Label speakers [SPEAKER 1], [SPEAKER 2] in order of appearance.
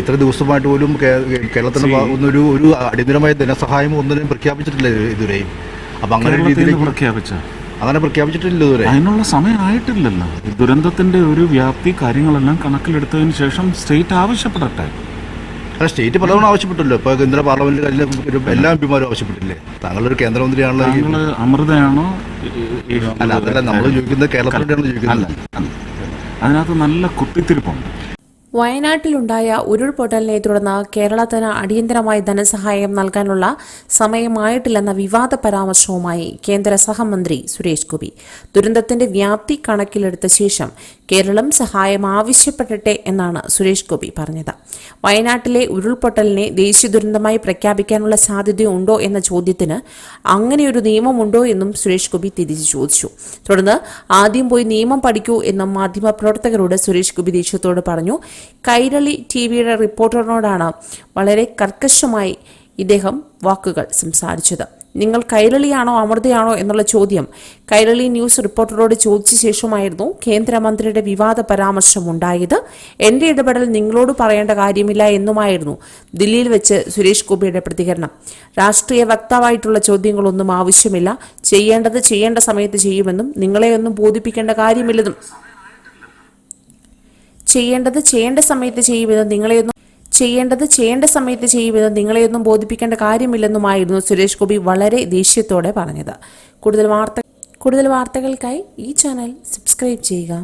[SPEAKER 1] ഇത്ര ദിവസമായിട്ട് പോലും കേരളത്തിന് ഒന്നൊരു ഒരു അടിയന്തരമായ ധനസഹായം ഒന്നിനും പ്രഖ്യാപിച്ചിട്ടില്ല ഇത് ഇതുവരെയും അപ്പൊ അങ്ങനെ രീതിയിൽ
[SPEAKER 2] പ്രഖ്യാപിച്ച?
[SPEAKER 1] അങ്ങനെ പ്രഖ്യാപിച്ചിട്ടില്ല ഇതുവരെ.
[SPEAKER 2] അതിനുള്ള സമയമായിട്ടില്ലല്ലോ ദുരന്തത്തിന്റെ ഒരു വ്യാപ്തി കാര്യങ്ങളെല്ലാം കണക്കിലെടുത്തതിന് ശേഷം സ്റ്റേറ്റ് ആവശ്യപ്പെടട്ടെ.
[SPEAKER 1] അല്ല സ്റ്റേറ്റ് പലതവണ ആവശ്യപ്പെട്ടല്ലോ. ഇപ്പൊ കേന്ദ്ര പാർലമെന്റിൽ എല്ലാ എം പിമാരും ആവശ്യപ്പെട്ടില്ലേ? താങ്കളൊരു കേന്ദ്രമന്ത്രിയാണല്ലോ
[SPEAKER 2] അമൃതയാണോ?
[SPEAKER 1] അല്ല അതല്ല നമ്മൾ ചോദിക്കുന്നത് കേരളത്തിലാണ് ചോദിക്കുന്നത്.
[SPEAKER 2] അതിനകത്ത് നല്ല കുത്തിത്തിരിപ്പുണ്ട്.
[SPEAKER 3] വയനാട്ടിലുണ്ടായ ഉരുൾപൊട്ടലിനെ തുടർന്ന് കേരളത്തിന് അടിയന്തരമായി ധനസഹായം നൽകാനുള്ള സമയമായിട്ടില്ലെന്ന വിവാദ പരാമർശവുമായി കേന്ദ്ര സഹമന്ത്രി സുരേഷ് ഗോപി. ദുരന്തത്തിന്റെ വ്യാപ്തി കണക്കിലെടുത്ത ശേഷം കേരളം സഹായം ആവശ്യപ്പെടട്ടെ എന്നാണ് സുരേഷ് ഗോപി പറഞ്ഞത്. വയനാട്ടിലെ ഉരുൾപൊട്ടലിനെ ദേശീയ ദുരന്തമായി പ്രഖ്യാപിക്കാനുള്ള സാധ്യതയുണ്ടോ എന്ന ചോദ്യത്തിന് അങ്ങനെയൊരു നിയമമുണ്ടോ എന്നും സുരേഷ് ഗോപി തിരിച്ചു ചോദിച്ചു. തുടർന്ന് ആദ്യം പോയി നിയമം പഠിക്കൂ എന്നും മാധ്യമപ്രവർത്തകരോട് സുരേഷ് ഗോപി ദേഷ്യത്തോട് പറഞ്ഞു. കൈരളി ടി വിയുടെ റിപ്പോർട്ടറിനോടാണ് വളരെ കർക്കശമായി ഇദ്ദേഹം വാക്കുകൾ സംസാരിച്ചത്. നിങ്ങൾ കൈരളിയാണോ അമൃതയാണോ എന്നുള്ള ചോദ്യം കൈരളി ന്യൂസ് റിപ്പോർട്ടറോട് ചോദിച്ച ശേഷമായിരുന്നു കേന്ദ്രമന്ത്രിയുടെ വിവാദ പരാമർശം ഉണ്ടായത് എന്റെ ഇടപെടൽ നിങ്ങളോട് പറയേണ്ട കാര്യമില്ല എന്നുമായിരുന്നു ദില്ലിയിൽ വെച്ച് സുരേഷ് ഗോപിയുടെ പ്രതികരണം. രാഷ്ട്രീയ വക്താവായിട്ടുള്ള ചോദ്യങ്ങളൊന്നും ആവശ്യമില്ല. ചെയ്യേണ്ടത് ചെയ്യേണ്ട സമയത്ത് ചെയ്യുമെന്നും നിങ്ങളെയൊന്നും ബോധിപ്പിക്കേണ്ട കാര്യമില്ലെന്നും ചെയ്യേണ്ടത് ചെയ്യേണ്ട സമയത്ത് ചെയ്യുമെന്ന് നിങ്ങളെയൊന്നും ചെയ്യേണ്ടത് ചെയ്യേണ്ട സമയത്ത് ചെയ്യുമെന്ന് നിങ്ങളെയൊന്നും ബോധിപ്പിക്കേണ്ട കാര്യമില്ലെന്നുമായിരുന്നു സുരേഷ് ഗോപി വളരെ ദേഷ്യത്തോടെ പറഞ്ഞത്. കൂടുതൽ വാർത്ത കൂടുതൽ വാർത്തകൾക്കായി ഈ ചാനൽ സബ്സ്ക്രൈബ് ചെയ്യുക.